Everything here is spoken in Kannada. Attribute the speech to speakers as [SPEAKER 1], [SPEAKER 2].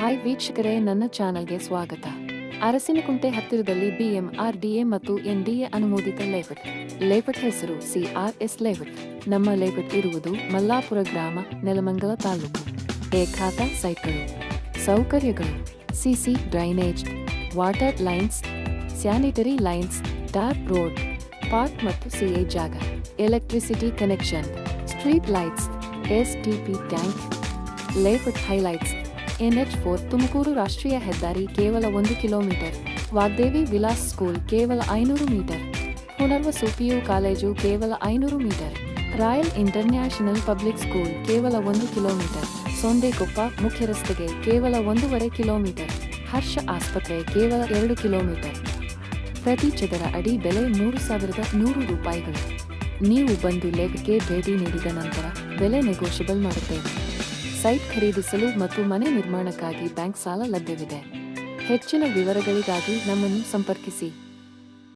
[SPEAKER 1] ಹಾಯ್ ವೀಕ್ಷಕರೇ, ನನ್ನ ಚಾನಲ್ಗೆ ಸ್ವಾಗತ. ಅರಸಿನಕುಂಟೆ ಹತ್ತಿರದಲ್ಲಿ ಬಿಎಂಆರ್ಡಿಎ ಮತ್ತು ಎನ್ಡಿಎ ಅನುಮೋದಿತ ಲೇಔಟ್ ಲೇಔಟ್ ಹೆಸರು ಸಿಆರ್ಎಸ್ ಲೇಔಟ್ ನಮ್ಮ ಲೇಔಟ್ ಇರುವುದು ಮಲ್ಲಾಪುರ ಗ್ರಾಮ, ನೆಲಮಂಗಲ ತಾಲೂಕು. ಏಕಾತ ಸೈಕಲ್ ಸೌಕರ್ಯಗಳು. CC drainage. Water lines. Sanitary lines. Tar road. Park ಮತ್ತು ಸಿಎ ಜಾಗ. Electricity connection. Street lights. STP tank. Layout highlights. NH four Tumakuru ರಾಷ್ಟ್ರೀಯ ಹೆದ್ದಾರಿ ಕೇವಲ ಒಂದು ಕಿಲೋಮೀಟರ್. ವಾಗ್ದೇವಿ ವಿಲಾಸ್ ಸ್ಕೂಲ್ ಕೇವಲ ಐನೂರು ಮೀಟರ್. ಪುನರ್ವಸು ಪಿಯು ಕಾಲೇಜು ಕೇವಲ ಐನೂರು metre. Royal International Public School ಕೇವಲ ಒಂದು ಕಿಲೋಮೀಟರ್. ಸೊಂಡೆಕೊಪ್ಪ ಮುಖ್ಯ ರಸ್ತೆಗೆ ಕೇವಲ ಒಂದೂವರೆ ಕಿಲೋಮೀಟರ್. ಹರ್ಷ ಆಸ್ಪತ್ರೆ ಕೇವಲ ಎರಡು ಕಿಲೋಮೀಟರ್. ಪ್ರತಿ ಚದರ ಅಡಿ ಬೆಲೆ ಮೂರು ಸಾವಿರದ ನೂರು ರೂಪಾಯಿಗಳು. ನೀವು ಬಂದು ಲೆಗ್ಗೆ ಭೇಟಿ ನೀಡಿದ ನಂತರ ಬೆಲೆ ನೆಗೋಷಿಯಬಲ್ ಮಾಡುತ್ತೇವೆ. ಸೈಟ್ ಖರೀದಿಸಲು ಮತ್ತು ಮನೆ ನಿರ್ಮಾಣಕ್ಕಾಗಿ ಬ್ಯಾಂಕ್ ಸಾಲ ಲಭ್ಯವಿದೆ. ಹೆಚ್ಚಿನ ವಿವರಗಳಿಗಾಗಿ ನಮ್ಮನ್ನು ಸಂಪರ್ಕಿಸಿ.